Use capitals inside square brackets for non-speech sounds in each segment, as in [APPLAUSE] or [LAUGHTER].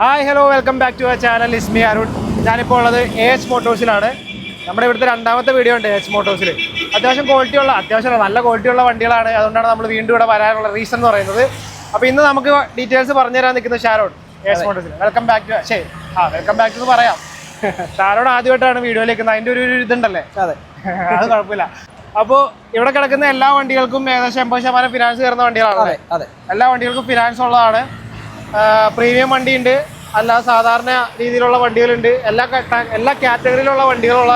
Hi hello welcome back to our channel Ismi Arun ഞാനിപ്പോൾ ഉള്ളത് A H മോട്ടോഴ്സിലാണ് നമ്മുടെ ഇവിടുത്തെ രണ്ടാമത്തെ വീഡിയോ ഉണ്ട് എച്ച് മോട്ടോഴ്സിൽ അത്യാവശ്യം ക്വാളിറ്റി ഉള്ള അത്യാവശ്യം നല്ല ക്വാളിറ്റി ഉള്ള വണ്ടികളാണ്. അതുകൊണ്ടാണ് നമ്മൾ വീണ്ടും ഇവിടെ വരാനുള്ള റീസൺ എന്ന് പറയുന്നത്. അപ്പോൾ ഇന്ന് നമുക്ക് ഡീറ്റെയിൽസ് പറഞ്ഞു തരാൻ നിൽക്കുന്ന ഷാരോൺ എ എച്ച് മോട്ടോഴ്സിൽ വെൽക്കം ബാക്ക് ടു ശരി. ആ വെൽക്കം ബാക്ക് ടു പറയാം. ഷാരോൺ ആദ്യമായിട്ടാണ് വീഡിയോയിലേക്ക് അതിന്റെ ഒരു ഒരു ഇതുണ്ടല്ലേ? അതെ. അത് കുഴപ്പമില്ല. അപ്പോൾ ഇവിടെ കിടക്കുന്ന എല്ലാ വണ്ടികൾക്കും ഏകദേശം എൺപത് ശതമാനം ഫിനാൻസ് കയറുന്ന വണ്ടികളാണ് അതെ അതെ. എല്ലാ വണ്ടികൾക്കും ഫിനാൻസ് ഉള്ളതാണ്. പ്രീമിയം വണ്ടിയുണ്ട്. അല്ല സാധാരണ രീതിയിലുള്ള വണ്ടികളുണ്ട്. എല്ലാ എല്ലാ കാറ്റഗറിയിലുള്ള വണ്ടികളുള്ള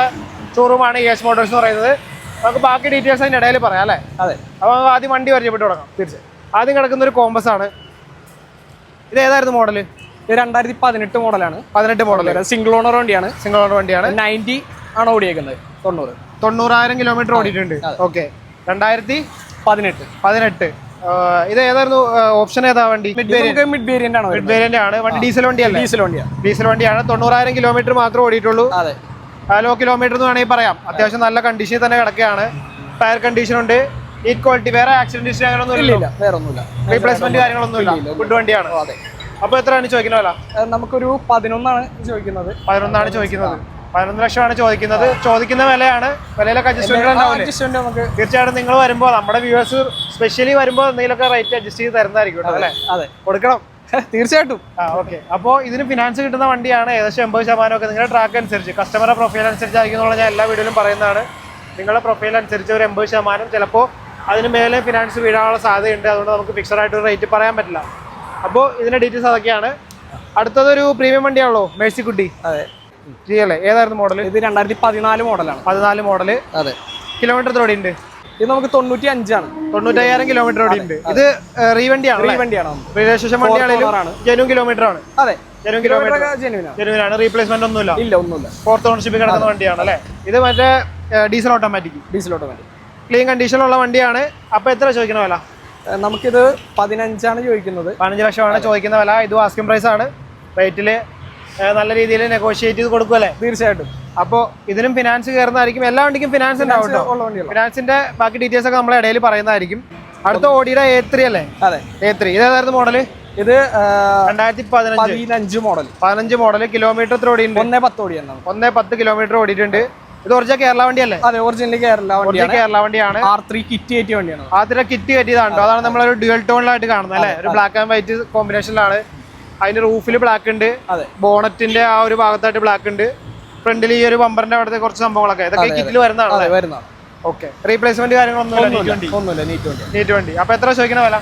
ഷോറൂമാണ് യേശ് മോട്ടോഴ്സ് എന്ന് പറയുന്നത്. നമുക്ക് ബാക്കി ഡീറ്റെയിൽസ് അതിന്റെ ഇടയിൽ പറയാം അല്ലേ? അതെ. അപ്പോൾ നമുക്ക് ആദ്യം വണ്ടി പരിചയപ്പെട്ട് തുടങ്ങാം. തീർച്ചയായും. ആദ്യം കിടക്കുന്ന ഒരു കോമ്പസ് ആണ്. ഇത് ഏതായിരുന്നു മോഡൽ ഇത് രണ്ടായിരത്തി പതിനെട്ട് മോഡലാണ് പതിനെട്ട് മോഡൽ സിംഗിൾ ഓണർ വണ്ടിയാണ്. സിംഗിൾ ഓണർ വണ്ടിയാണ്. നയന്റി ആണ് ഓടിയേക്കുന്നത്. തൊണ്ണൂറ്. തൊണ്ണൂറായിരം കിലോമീറ്റർ ഓടിയിട്ടുണ്ട്. ഓക്കെ രണ്ടായിരത്തി പതിനെട്ട്. പതിനെട്ട്. ഇത് ഏതായിരുന്നു? ഓപ്ഷൻ ഏതാ വണ്ടി? മിഡ് വേരിയന്റ് ആണ് മിഡ് വേരിയന്റ് ആണ്. വണ്ടി ഡീസൽ വണ്ടിയാണ് ഡീസൽ വണ്ടിയാണ് ഡീസൽ വണ്ടിയാണ്. തൊണ്ണൂറായിരം കിലോമീറ്റർ മാത്രമേ ഓടിയിട്ടുള്ളൂ. അതെ. ലോ കിലോമീറ്റർ എന്ന് വേണമെങ്കിൽ പറയാം. അത്യാവശ്യം നല്ല കണ്ടീഷനിൽ തന്നെ കിടക്കുകയാണ്. ടയർ കണ്ടീഷൻ ഉണ്ട്. ഈ ക്വാളിറ്റി വേറെ ആക്സിഡന്റ് ഹിസ്റ്ററി അങ്ങനെയൊന്നും ഇല്ല വേറെ ഒന്നുമില്ല റീപ്ലേസ്മെന്റ് കാര്യങ്ങളൊന്നും ഇല്ല. ഗുഡ് വണ്ടിയാണ്. അപ്പൊ എത്രയാണ് ചോദിക്കുന്നത് നമുക്കൊരു പതിനൊന്നാണ് ചോദിക്കുന്നത്. പതിനൊന്നാണ് ചോദിക്കുന്നത്. പതിനൊന്ന് ലക്ഷമാണ് ചോദിക്കുന്നത്. ചോദിക്കുന്ന വിലയാണ്. വിലയിലൊക്കെ അഡ്ജസ്റ്റ്മെന്റ് ഉണ്ടാവില്ലേ? തീർച്ചയായിട്ടും നിങ്ങൾ വരുമ്പോൾ നമ്മുടെ വ്യൂവേഴ്സ് സ്പെഷ്യലി വരുമ്പോൾ എന്തെങ്കിലുമൊക്കെ റേറ്റ് അഡ്ജസ്റ്റ് ചെയ്ത് തരുന്നതായിരിക്കും അല്ലേ? അതെ. കൊടുക്കണം. [LAUGHS] തീർച്ചയായിട്ടും. ആ ഓക്കെ അപ്പോൾ ഇതിന് ഫിനാൻസ് കിട്ടുന്ന വണ്ടിയാണ് ഏകദേശം എൺപത് ശതമാനമൊക്കെ നിങ്ങളുടെ ട്രാക്ക് അനുസരിച്ച്. കസ്റ്റമറുടെ പ്രൊഫൈൽ അനുസരിച്ചായിരിക്കും എന്നുള്ള ഞാൻ എല്ലാ വീഡിയോയിലും പറയുന്നതാണ്. നിങ്ങളുടെ പ്രൊഫൈൽ അനുസരിച്ച് ഒരു എൺപത് ശതമാനം. ചിലപ്പോൾ അതിന് മേലെ ഫിനാൻസ് വീഴാനുള്ള സാധ്യതയുണ്ട്. അതുകൊണ്ട് നമുക്ക് ഫിക്സഡ് ആയിട്ട് ഒരു റേറ്റ് പറയാൻ പറ്റില്ല. അപ്പോൾ ഇതിന്റെ ഡീറ്റെയിൽസ് അതൊക്കെയാണ്. അടുത്തതൊരു പ്രീമിയം വണ്ടിയാണല്ലോ മേഴ്സിക്കുട്ടി. അതെ. ജി അല്ലേ ഏതായിരുന്നു മോഡൽ ഇത് രണ്ടായിരത്തി പതിനാല് മോഡലാണ് പതിനാല് മോഡൽ അതെ. കിലോമീറ്റർ ഓടി ഉണ്ട് ഇത് നമുക്ക് തൊണ്ണൂറ്റി അഞ്ചാണ് തൊണ്ണൂറ്റയ്യായിരം കിലോമീറ്റർ ഉണ്ട് ഇത് റീവണ്ടിയാണ് റീവണ്ടിയാണ്. വണ്ടിയാണ് രജിസ്ട്രേഷൻ. വണ്ടിയാണെങ്കിലും ജെനുവൻ കിലോമീറ്റർ ആണ്. അതെ. ജെനുവൻ കിലോമീറ്റർ റീപ്ലേസ്മെന്റ് ഒന്നുമില്ല. ഇല്ല ഒന്നുമില്ല. ഫോർത്ത് ഓണർഷിപ്പ് കിടക്കുന്ന വണ്ടിയാണ് അല്ലേ? ഇത് മറ്റേ diesel automatic diesel automatic clean കണ്ടീഷനിലുള്ള വണ്ടിയാണ്. അപ്പൊ എത്ര ചോദിക്കുന്ന വില? നമുക്കിത് പതിനഞ്ചാണ് ചോദിക്കുന്നത്. പതിനഞ്ച് ലക്ഷമാണ് ചോദിക്കുന്ന വില. ഇത് ആസ്കിംഗ് പ്രൈസ് ആണ്. റേറ്റിൽ നല്ല രീതിയിൽ നെഗോഷിയേറ്റ് ചെയ്ത് കൊടുക്കുമല്ലേ തീർച്ചയായിട്ടും. അപ്പോ ഇതിനും ഫിനാൻസ് കയറുന്നതായിരിക്കും. എല്ലാ വണ്ടിക്കും ഫിനാൻസ് ഉണ്ടാവും ഫിനാൻസിന്റെ ബാക്കി ഡീറ്റെയിൽസ് ഒക്കെ നമ്മളെ ഇടയിൽ പറയുന്നതായിരിക്കും. അടുത്ത ഓടിയുടെ എ ത്രീ അല്ലേ? അതെ. എ ത്രീ ഇതേതായിരുന്നു മോഡൽ ഇത് ആ, രണ്ടായിരത്തി പതിനഞ്ച് മോഡൽ പതിനഞ്ച് മോഡൽ കിലോമീറ്റർ എത്ര ഓടിയുണ്ട് ഒന്നേ പത്ത് ഓടി ഒന്നേ പത്ത് കിലോമീറ്റർ ഓടിയിട്ടുണ്ട്. ഇത് ഒറിജിനൽ കേരള വണ്ടിയല്ലേ? അതെ ഒറിജിനൽ കേരള വണ്ടിയാണ്. കേരള വണ്ടിയാണ്. ആർ ത്രീ കിറ്റ് കയറ്റിയ വണ്ടിയാണ്. ആദ്യത്തെ കിറ്റ് കയറ്റിയതാണ് അതാണ് നമ്മളൊരു ഡ്യുവൽ ടോണിലായിട്ട് കാണുന്നത് അല്ലേ? ഒരു ബ്ലാക്ക് ആൻഡ് വൈറ്റ് കോമ്പിനേഷനിലാണ് അതിന്റെ റൂഫിൽ ബ്ലാക്ക് ഉണ്ട്. ബോണറ്റിന്റെ ആ ഒരു ഭാഗത്തായിട്ട് ബ്ലാക്ക് ഉണ്ട്. ഫ്രണ്ടിൽ ഈ ഒരു ബമ്പറിന്റെ അവിടുത്തെ കുറച്ച് സംഭവങ്ങളൊക്കെ. ഇതൊക്കെ കിറ്റിൽ വരുന്നതാണ്. ഓക്കെ റീപ്ലേസ്മെന്റ് കാര്യങ്ങളൊന്നുമില്ല നീറ്റ് വണ്ടി. ഒന്നുമില്ല നീറ്റ് വണ്ടി. നീറ്റ് വണ്ടി. അപ്പൊ എത്ര ചോദിക്കുന്ന വില?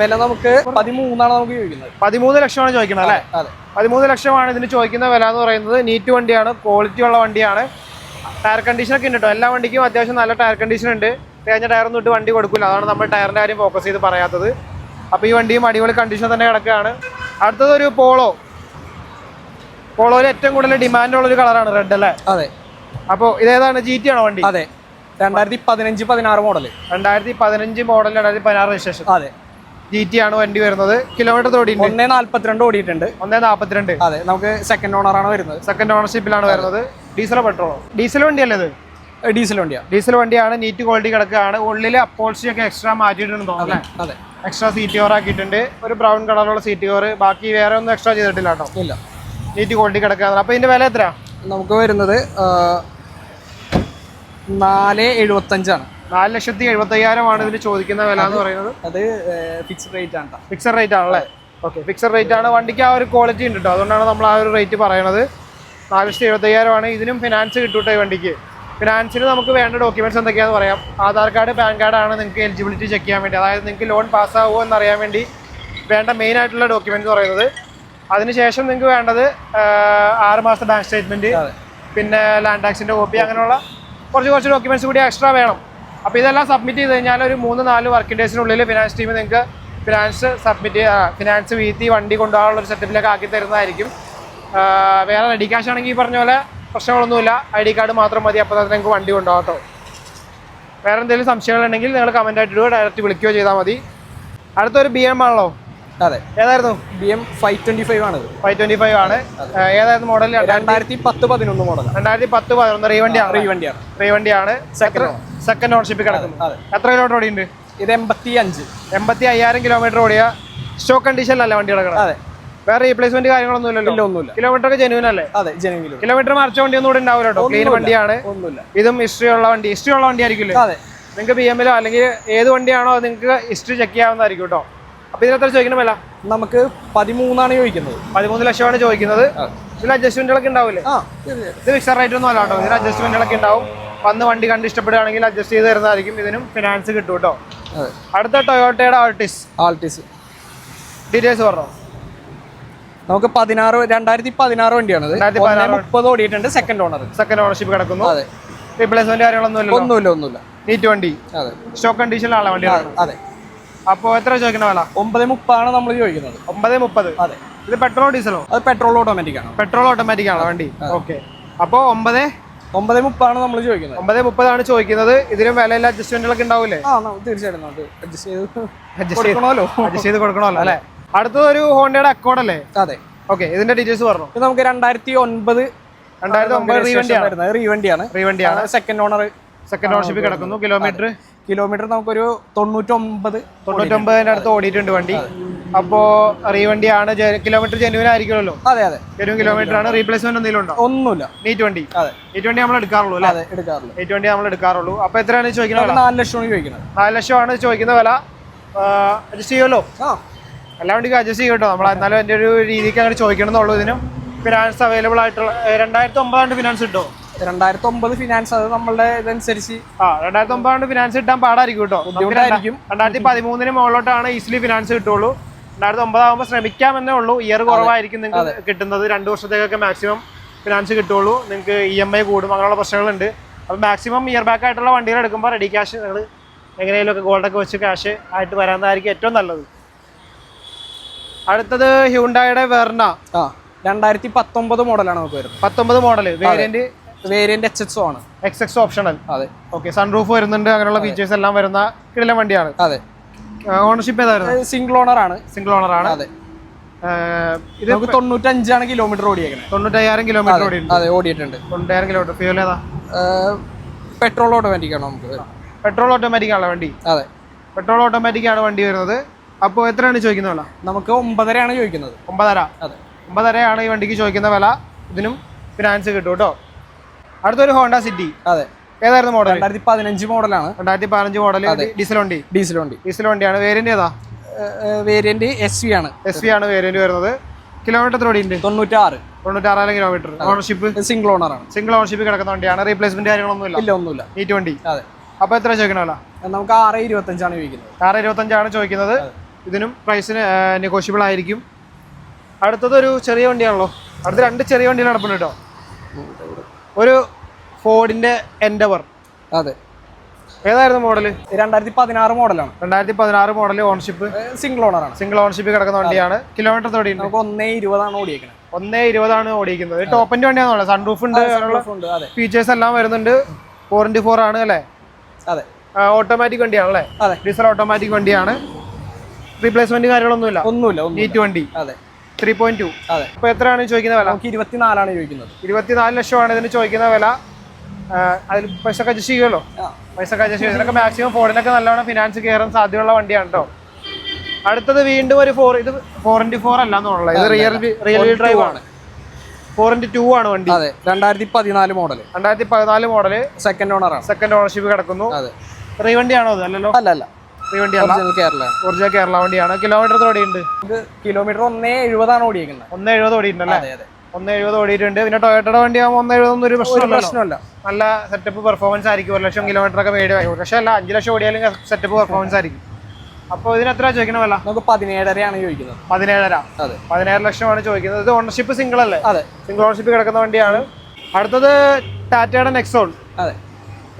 വില നമുക്ക് പതിമൂന്നാണ് നമുക്ക് ചോദിക്കുന്നത്. പതിമൂന്ന് ലക്ഷമാണ് ചോദിക്കുന്നത് അല്ലേ? പതിമൂന്ന് ലക്ഷമാണ് ഇതിന് ചോദിക്കുന്ന വില എന്ന് പറയുന്നത് നീറ്റ് വണ്ടിയാണ് ക്വാളിറ്റി ഉള്ള വണ്ടിയാണ്. ടയർ കണ്ടീഷൻ ഒക്കെ ഉണ്ട് കേട്ടോ എല്ലാ വണ്ടിക്കും അത്യാവശ്യം നല്ല ടയർ കണ്ടീഷൻ ഉണ്ട്. തേഞ്ഞ ടയറൊന്നും ഇട്ട് വണ്ടി കൊടുക്കില്ല അതാണ് നമ്മൾ ടയറിന്റെ കാര്യം ഫോക്കസ് ചെയ്ത് പറയാത്തത്. അപ്പോൾ ഈ വണ്ടിയും അടിപൊളി കണ്ടീഷൻ തന്നെ കിടക്കുകയാണ്. അടുത്തത് ഒരു പോളോ. പോളോയിൽ ഏറ്റവും കൂടുതൽ ഡിമാൻഡ് ഉള്ള ഒരു കളറാണ് റെഡ് അല്ലേ? അതെ. അപ്പോൾ ഇതേതാണ് ജി ടി ആണോ വണ്ടി? അതെ. രണ്ടായിരത്തി പതിനഞ്ച് പതിനാറ് മോഡൽ രണ്ടായിരത്തി പതിനഞ്ച് മോഡൽ രണ്ടായിരത്തി പതിനാറ് രജിസ്ട്രേഷൻ അതെ. ജി ടി ആണ് വണ്ടി വരുന്നത്. കിലോമീറ്റർ ഓടി ഒന്നേ നാല്പത്തിരണ്ട് ഓടിയിട്ടുണ്ട്. ഒന്നേ നാല്പത്തിരണ്ട്. അതെ നമുക്ക് സെക്കൻഡ് ഓണർ ആണ് വരുന്നത്. സെക്കൻഡ് ഓണർഷിപ്പിലാണ് വരുന്നത്. ഡീസലോ പെട്രോളോ ഡീസൽ വണ്ടിയല്ലേ ഇത്? ഡീസൽ വണ്ടിയാണ് ഡീസൽ വണ്ടിയാണ് നീറ്റ് ക്വാളിറ്റി കിടക്കുകയാണ്. ഉള്ളിൽ അപ്പോൾസി ഒക്കെ എക്സ്ട്രാ മാറ്റിയിട്ടുണ്ടെന്ന് തോന്നുന്നത് അതെ. എക്സ്ട്രാ സീറ്റ് കവർ ആക്കിയിട്ടുണ്ട്. ഒരു ബ്രൗൺ കളറുള്ള സീറ്റ് കവർ ബാക്കി വേറെ ഒന്നും എക്സ്ട്രാ ചെയ്തിട്ടില്ല കേട്ടോ. ഇല്ല. നീറ്റ് ക്വാളിറ്റി കിടക്കാന്ന് അപ്പോൾ ഇതിന്റെ വില എത്ര നമുക്ക് വരുന്നത് നാല് എഴുപത്തഞ്ചാണ്. നാല് ലക്ഷത്തി എഴുപത്തയ്യായിരമാണ് ഇതിന് ചോദിക്കുന്ന വില എന്ന് പറയുന്നത്. അത് ഫിക്സ്ഡ് റേറ്റ് ആണ്. ഫിക്സഡ് റേറ്റ് ആണല്ലേ ഓക്കെ. ഫിക്സഡ് റേറ്റ് ആണ്. വണ്ടിക്ക് ആ ഒരു ക്വാളിറ്റി ഉണ്ട് കേട്ടോ. അതുകൊണ്ടാണ് നമ്മൾ ആ ഒരു റേറ്റ് പറയണത്. നാല് ലക്ഷത്തി എഴുപത്തയ്യായിരമാണ് ഇതിനും ഫിനാൻസ് കിട്ടൂട്ടെ വണ്ടിക്ക്? ഫിനാൻസിന് നമുക്ക് വേണ്ട ഡോക്യുമെന്റ്സ് എന്തൊക്കെയാണെന്ന് പറയാം. ആധാർ കാർഡ് പാൻ കാർഡ് ആണ് നിങ്ങൾക്ക് എലിജിബിലിറ്റി ചെക്ക് ചെയ്യാൻ വേണ്ടി. അതായത് നിങ്ങൾക്ക് ലോൺ പാസ്സാവുമോ എന്നറിയാൻ വേണ്ടി വേണ്ട മെയിൻ ആയിട്ടുള്ള ഡോക്യുമെന്റ് പറയുന്നത്. അതിനുശേഷം നിങ്ങൾക്ക് വേണ്ടത് ആറ് മാസത്തെ ബാങ്ക് സ്റ്റേറ്റ്മെന്റ് പിന്നെ ലാൻഡ് ടാക്സിന്റെ കോപ്പി അങ്ങനെയുള്ള കുറച്ച് കുറച്ച് ഡോക്യുമെന്റ്സ് കൂടി എക്സ്ട്രാ വേണം. അപ്പോൾ ഇതെല്ലാം സബ്മിറ്റ് ചെയ്ത് കഴിഞ്ഞാൽ ഒരു മൂന്ന് നാല് വർക്കിംഗ് ഡേയ്സിനുള്ളിൽ ഫിനാൻസ് ടീം നിങ്ങൾക്ക് ഫിനാൻസ് സബ്മിറ്റ് ഫിനാൻസ് വീത്തി വണ്ടി കൊണ്ടുപോകാനുള്ള ഒരു സെറ്റപ്പിലേക്ക് ആക്കി തരുന്നതായിരിക്കും. വേറെ റെഡി ക്യാഷ് ആണെങ്കിൽ ഈ പറഞ്ഞ പോലെ പ്രശ്നങ്ങളൊന്നുമില്ല. ഐ ഡി കാർഡ് മാത്രം മതി. അപ്പോൾ തന്നെ നിങ്ങൾക്ക് വണ്ടി കൊണ്ടുപോകാം കേട്ടോ. വേറെ എന്തെങ്കിലും സംശയങ്ങളുണ്ടെങ്കിൽ നിങ്ങൾ കമന്റ് ആയിട്ട് ഇടുക. ഡയറക്റ്റ് വിളിക്കുകയോ ചെയ്താൽ മതി. അടുത്തൊരു ബി എം ആണല്ലോ? അതെ. ഏതായിരുന്നു? B M five twenty five ആണ് ഫൈവ് ട്വന്റി ഫൈവ് ആണ്. ഏതായിരുന്നു മോഡൽ രണ്ടായിരത്തി പത്ത് പതിനൊന്ന് മോഡൽ രണ്ടായിരത്തി പത്ത് പതിനൊന്ന് റീവണ്ടിയാണ് വണ്ടിയാണ്. റീ വണ്ടിയാണ്. Second സെക്കൻഡ് ഓണർഷിപ്പ് കിടക്കുന്നു. അതെ എത്ര കിലോമീറ്റർ ഓടിയുണ്ട് ഇത് എൺപത്തി അഞ്ച് എൺപത്തി അയ്യായിരം കിലോമീറ്റർ ഓടിയ സ്റ്റോക്ക് കണ്ടീഷനിലല്ല വണ്ടി കിടക്കുന്നത് അതെ. വേറെ റീപ്ലേസ്മെന്റ് കാര്യങ്ങളൊന്നും ഇല്ല ഇല്ലല്ലോ ഒന്നുമില്ല. കിലോമീറ്റർ ഒക്കെ ജെനുവിൻ അല്ലേ? അതെ ജനങ്കിലും കിലോമീറ്റർ മറിച്ച വണ്ടി ഒന്നും ഇവിടെ ഉണ്ടാവില്ല കേട്ടോ. ക്ലീൻ വണ്ടിയാണ്. ഒന്നുമില്ല. ഇതും ഹിസ്റ്ററി ഉള്ള വണ്ടി. ഹിസ്റ്ററി ഉള്ള വണ്ടി ആയിരിക്കില്ലേ അതെ. നിങ്ങൾക്ക് ബി എമ്മിലോ അല്ലെങ്കിൽ ഏത് വണ്ടിയാണോ നിങ്ങൾക്ക് ഹിസ്റ്ററി ചെക്ക് ചെയ്യാവുന്നതായിരിക്കും കേട്ടോ. അപ്പൊ ഇതിനെത്ര ചോദിക്കണം വില? നമുക്ക് പതിമൂന്നാണ് ചോദിക്കുന്നത്. പതിമൂന്ന് ലക്ഷമാണ് ചോദിക്കുന്നത്. ഇതിൽ അഡ്ജസ്റ്റ്മെന്റുകളൊക്കെ ഉണ്ടാവില്ലേ? ഇത് ഫിക്സഡ് റേറ്റ് ഒന്നും അല്ല കേട്ടോ. ഇതിന് അഡ്ജസ്റ്റ്മെന്റുകളൊക്കെ ഉണ്ടാവും. വന്ന് വണ്ടി കണ്ട് ഇഷ്ടപ്പെടുകയാണെങ്കിൽ അഡ്ജസ്റ്റ് ചെയ്ത് തരുന്നതായിരിക്കും. ഇതിനും ഫിനാൻസ് കിട്ടും കേട്ടോ. അടുത്ത ടൊയോട്ടയുടെ ആൾട്ടിസ് ആൾട്ടിസ് ഡീറ്റെയിൽസ് പറഞ്ഞോ? നമുക്ക് പതിനാറ് രണ്ടായിരത്തി പതിനാറ്. വണ്ടിയാണത് മുപ്പത് ഓടിയിട്ടുണ്ട് സെക്കൻഡ് ഓണർ സെക്കൻഡ് ഓണർഷിപ്പ് കിടക്കുന്നു. അതെ. റീപ്ലേസ്മെന്റ് കാര്യങ്ങളൊന്നും ഒന്നുമില്ല ഒന്നുമില്ല. നീറ്റ് വണ്ടി. അതെ. സ്റ്റോക്ക് കണ്ടീഷനിലുള്ള വണ്ടി അതെ. അപ്പോൾ എത്ര ചോദിക്കുന്ന വില? ഒമ്പത് മുപ്പതാണ് നമ്മൾ ചോദിക്കുന്നത്. ഒമ്പത് മുപ്പത്. അതെ. ഇത് പെട്രോൾ ഡീസലോ അത് പെട്രോൾ ഓട്ടോമാറ്റിക് ആണ്. പെട്രോൾ ഓട്ടോമാറ്റിക് ആണ് വണ്ടി. ഓക്കെ അപ്പോൾ ഒമ്പത്? ഒമ്പത് മുപ്പാണ് നമ്മൾ ചോദിക്കുന്നത്. ഒമ്പത് മുപ്പതാണ് ചോദിക്കുന്നത്. ഇതിന് വിലയില്ല അഡ്ജസ്റ്റ്മെന്റുകളൊക്കെ ഉണ്ടാവില്ലേ തീർച്ചയായിട്ടും. അഡ്ജസ്റ്റ് ചെയ്ത് അഡ്ജസ്റ്റ് കൊടുക്കണമല്ലോ. അഡ്ജസ്റ്റ് ചെയ്ത് കൊടുക്കണമല്ലോ അല്ലേ? അടുത്തത് ഒരു ഹോണ്ടയുടെ അക്കോർഡ് അല്ലേ? അതെ. ഓക്കെ ഇതിന്റെ ഡീറ്റെയിൽസ് പറഞ്ഞു? ഇത് നമുക്ക് രണ്ടായിരത്തി ഒൻപത് രണ്ടായിരത്തി ഒമ്പത് റീവണ്ടിയാണ് വരുന്നത്. റീവണ്ടിയാണ് റീവണ്ടിയാണ് സെക്കൻഡ് ഓണർ സെക്കൻഡ് ഓണർഷിപ്പ് കിടക്കുന്നു. കിലോമീറ്റർ കിലോമീറ്റർ നമുക്കൊരു തൊണ്ണൂറ്റൊമ്പത് തൊണ്ണൂറ്റൊമ്പതിന്റെ അടുത്ത് ഓടിയിട്ടുണ്ട് വണ്ടി. അപ്പോ റീവണ്ടിയാണ് കിലോമീറ്റർ ജെന്യൂൻ ആയിരിക്കുമല്ലോ. അതെ അതെ. ജെന്യൂൻ കിലോമീറ്റർ ആണ്. റീപ്ലേസ്മെന്റ് എന്തെങ്കിലും ഉണ്ടോ ഒന്നുമില്ല. നീറ്റ് വണ്ടി. അതെ. നീറ്റ് വണ്ടി നമ്മൾ എടുക്കാറുള്ളൂ അല്ലേ? അതെ എടുക്കാറുള്ളൂ. നീറ്റ് വണ്ടി നമ്മൾ എടുക്കാറുള്ളൂ. അപ്പൊ എത്രയാണ് ചോദിക്കുന്നത് നാല് ലക്ഷമാണ് ചോദിക്കുന്നത്. നാല് ലക്ഷമാണ് ചോദിക്കുന്ന വില. അഡ്ജസ്റ്റ് ചെയ്യുമല്ലോ? ആ. എല്ലാ വണ്ടിക്കും അഡ്ജസ്റ്റ് ചെയ്യും കേട്ടോ. നമ്മൾ എന്നാലും എന്റെ ഒരു രീതിക്ക് അങ്ങനെ ചോദിക്കണം എന്നുള്ളൂ ഇതിനും. ഫിനാൻസ് അവൈലബിൾ ആയിട്ടുള്ള രണ്ടായിരത്തി ഒമ്പതാണ്ട് ഫിനാൻസ് ഇട്ടോ രണ്ടായിരത്തി ഒമ്പത് ഫിനാൻസ് അത് നമ്മളുടെ ഇതനുസരിച്ച്. ആ രണ്ടായിരത്തി ഒമ്പതാണ്ട് ഫിനാൻസ് കിട്ടാൻ പാടായിരിക്കും കേട്ടോ ബുദ്ധിമുട്ടായിരിക്കും. രണ്ടാ- രണ്ടായിരത്തി പതിമൂന്നിന് മുകളിലോട്ടാണ് ഈസിലി ഫിനാൻസ് കിട്ടുള്ളൂ. രണ്ടായിരത്തി ഒമ്പതാകുമ്പോൾ ശ്രമിക്കാമെന്നേ ഉള്ളൂ. ഇയർ കുറവായിരിക്കും നിങ്ങൾക്ക് കിട്ടുന്നത്. രണ്ട് വർഷത്തേക്കൊക്കെ മാക്സിമം ഫിനാൻസ് കിട്ടുള്ളൂ. നിങ്ങൾക്ക് ഇ എം ഐ കൂടും. അങ്ങനെയുള്ള പ്രശ്നങ്ങളുണ്ട്. അപ്പോൾ മാക്സിമം ഇയർ ബാക്ക് ആയിട്ടുള്ള വണ്ടികൾ എടുക്കുമ്പോൾ റെഡി ക്യാഷ് നിങ്ങൾ എങ്ങനെയെങ്കിലുമൊക്കെ ഗോൾഡൊക്കെ വെച്ച് ക്യാഷ് ആയിട്ട് വരാമെന്നായിരിക്കും ഏറ്റവും നല്ലത്. അടുത്തത് ഹ്യൂണ്ടായുടെ വെർണ. രണ്ടായിരത്തി പത്തൊമ്പത് മോഡലാണ് നമുക്ക് വരുന്നത്. പത്തൊമ്പത് മോഡൽ വേരിയന്റ് വേരിയന്റ് എച്ച് എക്സോ ആണ്. എക്സ് എക്സ് ഓപ്ഷണൽ അതെ. ഓക്കെ സൺറൂഫ് വരുന്നുണ്ട് അങ്ങനെയുള്ള ഫീച്ചേഴ്സ് എല്ലാം വരുന്ന കിടിലൻ വണ്ടിയാണ്. അതെ. ഓണർഷിപ്പ് ഏതായിരുന്നു? സിംഗിൾ ഓണർ ആണ്. സിംഗിൾ ഓണർ ആണ്. അതെ. ഇത് നമുക്ക് തൊണ്ണൂറ്റഞ്ചാണ് കിലോമീറ്റർ ഓടിയേക്കുന്നത് തൊണ്ണൂറ്റയ്യായിരം കിലോമീറ്റർ ഓടിയിട്ടുണ്ട്. അതെ ഓടിയിട്ടുണ്ട്. തൊണ്ണൂറ്റായിരം കിലോമീറ്റർ ഫ്യൂൽ ഏതാ? പെട്രോൾ ഓട്ടോമാറ്റിക് ആണ് നമുക്ക് പെട്രോൾ ഓട്ടോമാറ്റിക് ആണ് വണ്ടി. അതെ. പെട്രോൾ ഓട്ടോമാറ്റിക് ആണ് വണ്ടി വരുന്നത്. അപ്പോൾ എത്രയാണ് ചോദിക്കുന്ന വില? നമുക്ക് ഒമ്പതരയാണ് ചോദിക്കുന്നത്. ഒമ്പതര? അതെ. ഒമ്പതരയാണ് ഈ വണ്ടിക്ക് ചോദിക്കുന്ന വില. ഇതിനും ഫിനാൻസ് കിട്ടും കേട്ടോ. അടുത്തൊരു ഹോണ്ട സിറ്റി. അതെ. ഏതായിരുന്നു മോഡൽ രണ്ടായിരത്തി പതിനഞ്ച് മോഡലാണ് രണ്ടായിരത്തി പതിനഞ്ച് മോഡൽ ഡീസൽ വണ്ടി. ഡീസൽ വണ്ടി. ഡീസൽ വണ്ടിയാണ്. വേരിയന്റ് ഏതാ? വേരിയന്റ് എസ് വി ആണ്. എസ് വി ആണ് വേരിയന്റ് വരുന്നത്. കിലോമീറ്റർ എത്ര ഓടിയുണ്ട് തൊണ്ണൂറ്റാറ്. തൊണ്ണൂറ്റാറായിരം കിലോമീറ്റർ ഓണർഷിപ്പ് സിംഗിൾ ഓണർ ആണ്. സിംഗിൾ ഓണർഷിപ്പ് കിടക്കുന്ന വണ്ടിയാണ്. റീപ്ലേസ്മെന്റ് കാര്യങ്ങളൊന്നും ഇല്ല ഇല്ല ഒന്നുമില്ല. നീറ്റ് വണ്ടി. അതെ. അപ്പോൾ എത്ര ചോദിക്കണ നമുക്ക് ആറ് ഇരുപത്തഞ്ചാണ് ചോദിക്കുന്നത്. ആറ് ഇരുപത്തഞ്ചാണ് ചോദിക്കുന്നത്. ഇതിനും പ്രൈസിന് നെഗോഷ്യബിൾ ആയിരിക്കും. അടുത്തത് ഒരു ചെറിയ വണ്ടിയാണല്ലോ. അടുത്ത രണ്ട് ചെറിയ വണ്ടികൾ നടപ്പുണ്ട് കേട്ടോ ഒരു ഫോർഡിന്റെ എൻഡവർ അതെ. ഏതായിരുന്നു മോഡൽ രണ്ടായിരത്തി പതിനാറ് മോഡലാണ് രണ്ടായിരത്തി പതിനാറ് മോഡൽ ഓണർഷിപ്പ് സിംഗിൾ ഓണറാണ് ആണ്. സിംഗിൾ ഓണർഷിപ്പ് കിടക്കുന്ന വണ്ടിയാണ്. കിലോമീറ്റർ തോടി നമുക്ക് ഒന്നേ ഇരുപതാണ് ഓടിയേക്കുന്നത് ഒന്നേ ഇരുപതാണ് ഓടിക്കുന്നത് ടോപ്പിന്റെ വണ്ടിയാണല്ലോ സൺറൂഫ് ഉണ്ട് ഫീച്ചേഴ്സ് എല്ലാം വരുന്നുണ്ട്. ഫോർ ഇന്റു ഫോർ ആണ് അല്ലേ? അതെ. ഓട്ടോമാറ്റിക് വണ്ടിയാണല്ലേ? അതെ. ഡീസൽ ഓട്ടോമാറ്റിക് വണ്ടിയാണ്. റീപ്ലേസ്മെന്റ് കാര്യങ്ങളൊന്നുമില്ല. ഒന്നുമില്ല ഒന്നും നീറ്റ് വണ്ടി അതെ. ത്രീ പോയിന്റ് ടു അതെ. ഇപ്പൊ എത്രയാണ് ചോദിക്കുന്ന വില? നമുക്ക് ഇരുപത്തിനാലാണ് ചോദിക്കുന്നത്. ഇരുപത്തിനാല് ലക്ഷമാണ് ഇതിന് ചോദിക്കുന്ന വില. അതിൽ പൈസ ഒക്കെ അഡ്ജസ്റ്റ് ചെയ്യുമല്ലോ പൈസ ഒക്കെ അഡ്ജസ്റ്റ് ചെയ്യും ഇതിനൊക്കെ മാക്സിമം ഫോറിനൊക്കെ നല്ലവണ്ണം ഫിനാൻസ് കയറാൻ സാധ്യതയുള്ള വണ്ടിയാണ് കേട്ടോ അടുത്തത് വീണ്ടും ഒരു ഫോർ ഇത് ഫോർ ഇന്റു ഫോർ അല്ല എന്നുള്ളത് ഇത് റിയൽ റിയൽ വീൽ ഡ്രൈവ് ആണ്. ഫോർ ഇന്റു ടു ആണ് വണ്ടി. അതെ രണ്ടായിരത്തി പതിനാല് മോഡൽ രണ്ടായിരത്തി പതിനാല് മോഡൽ സെക്കൻഡ് ഓണർ ആണ്. സെക്കൻഡ് ഓണർഷിപ്പ് കിടക്കുന്നു. അതെ. റീവണ്ടിയാണോ അത് അല്ലല്ലോ. അല്ല അല്ല അല്ല ഒറിജിനൽ കേരള വണ്ടിയാണ്. കിലോമീറ്റർ ഓടിയുണ്ട് ഇത് കിലോമീറ്റർ ഒന്നേ എഴുപതാണ് ഓടിയിരിക്കുന്നത് ഒന്ന് എഴുപത് ഓടിയിട്ടുണ്ടല്ലേ? ഒന്ന് എഴുപത് ഓടിയിട്ടുണ്ട്. പിന്നെ ടൊയോട്ടയുടെ വണ്ടി ആകുമ്പോൾ ഒന്ന് എഴുപതൊന്നും ഒരു പ്രശ്നമില്ല നല്ല സെറ്റപ്പ് പെർഫോമൻസ് ആയിരിക്കും. ഒരു ലക്ഷം കിലോമീറ്റർ ഒക്കെ മേടി ഒരു ലക്ഷം അല്ല അഞ്ച് ലക്ഷം ഓടിയാലും സെറ്റപ്പ് പെർഫോമൻസ് ആയിരിക്കും. അപ്പോൾ ഇതിന് എത്ര ചോദിക്കണം വില നമുക്ക് പതിനേഴരയാണ് ചോദിക്കുന്നത്. പതിനേഴര. അതെ. പതിനേഴ് ലക്ഷമാണ് ചോദിക്കുന്നത്. ഇത് ഓണർഷിപ്പ് സിംഗിൾ അല്ലേ? അതെ. സിംഗിൾ ഓണർഷിപ്പ് കിടക്കുന്ന വണ്ടിയാണ്. അടുത്തത് ടാറ്റയുടെ നെക്സോൺ അതെ.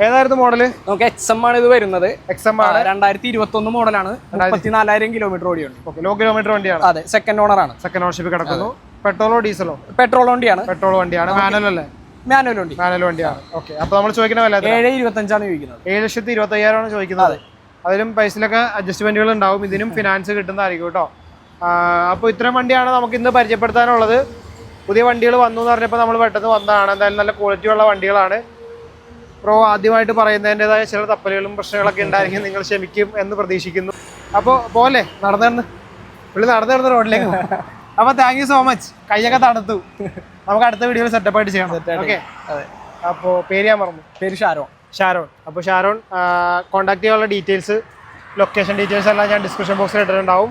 ഏതായിരുന്നു മോഡൽ നമുക്ക് എക്സ് എം ആണ് ഇത് വരുന്നത്. എക്സ് എം ആണ്. രണ്ടായിരത്തി ഇരുപത്തി ഒന്ന് മോഡലാണ് മുപ്പത്തിനാലായിരം കിലോമീറ്റർ ഓടിയുണ്ട്. ലോ കിലോമീറ്റർ വണ്ടിയാണ്. അതെ സെക്കൻഡ് ഓണർ ആണ്. സെക്കൻഡ് ഓണർഷിപ്പ് കിടക്കുന്നു. പെട്രോളോ ഡീസലോ പെട്രോൾ വണ്ടിയാണ്. പെട്രോൾ വണ്ടിയാണ്. മാനുവൽ അല്ലേ? മാനുവൽ വണ്ടി. മാനുവൽ വണ്ടിയാണ്. ഓക്കെ അപ്പോൾ നമ്മൾ ചോദിക്കുന്ന വില? ഏഴ് ഇരുപത്തഞ്ചാണ് ചോദിക്കുന്നത്. ഏഴ് ലക്ഷത്തി ഇരുപത്തി അയ്യായിരമാണ് ചോദിക്കുന്നത്. അതിലും പൈസയിലൊക്കെ അഡ്ജസ്റ്റ്മെന്റുകൾ ഉണ്ടാവും ഇതിനും ഫിനാൻസ് കിട്ടുന്നതായിരിക്കും കേട്ടോ. അപ്പോൾ ഇത്രയും വണ്ടിയാണ് നമുക്ക് ഇന്ന് പരിചയപ്പെടുത്താനുള്ളത്. പുതിയ വണ്ടികൾ വന്നു എന്ന് പറഞ്ഞപ്പോൾ നമ്മൾ പെട്ടെന്ന് വന്നതാണ്. എന്തായാലും നല്ല ക്വാളിറ്റി ഉള്ള വണ്ടികളാണ്. പ്രോ ആദ്യമായിട്ട് പറയുന്നതിന്റെതായ ചില തപ്പലുകളും പ്രശ്നങ്ങളൊക്കെ ഉണ്ടായിരിക്കും. നിങ്ങൾ ക്ഷമിക്കും എന്ന് പ്രതീക്ഷിക്കുന്നു. അപ്പോൾ പോലെ നടന്നു പുള്ളി നടന്നു നടന്ന് റോഡിലേക്ക് അപ്പൊ അപ്പോൾ താങ്ക് യു സോ മച്ച് കൈയൊക്കെ തണുത്തു. നമുക്ക് അടുത്ത വീഡിയോയിൽ സെറ്റപ്പ് ആയിട്ട് ചെയ്യാം. ഓക്കെ അതെ. അപ്പോൾ പേര് ഞാൻ പറഞ്ഞു പേര് ഷാരോൺ. ഷാരോൺ. അപ്പോൾ ഷാരോൺ കോൺടാക്ട് ചെയ്യാനുള്ള ഡീറ്റെയിൽസ് ലൊക്കേഷൻ ഡീറ്റെയിൽസ് എല്ലാം ഞാൻ ഡിസ്ക്രിപ്ഷൻ ബോക്സിൽ ഇട്ടിട്ടുണ്ടാവും.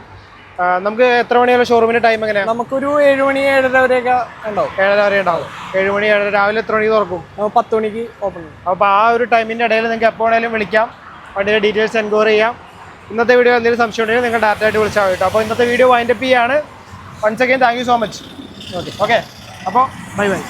നമുക്ക് എത്ര മണിയാണ് ഷോറൂമിന്റെ ടൈം എങ്ങനെയാണ് നമുക്കൊരു ഏഴ് മണി ഏഴര വരെയൊക്കെ ഉണ്ടാവും. ഏഴര വരെ ഉണ്ടാവും. ഏഴ് മണി ഏഴര രാവിലെ എത്ര മണിക്ക് തുറക്കും? പത്ത് മണിക്ക് ഓപ്പൺ അപ്പോൾ ആ ഒരു ടൈമിന്റെ ഇടയിൽ നിങ്ങൾക്ക് എപ്പോൾ വേണേലും വിളിക്കാം. വണ്ടിയുടെ ഡീറ്റെയിൽസ് എൻക്വയറി ചെയ്യാം. ഇന്നത്തെ വീഡിയോ എന്തെങ്കിലും സംശയം ഉണ്ടെങ്കിൽ നിങ്ങൾ ഡയറക്റ്റ് ആയിട്ട് വിളിച്ചാൽ കേട്ടോ. അപ്പോൾ ഇന്നത്തെ വീഡിയോ വൈൻഡപ്പ് ചെയ്യാണ്. Once again thank you so much okay okay അപ്പോൾ ബൈ ബൈ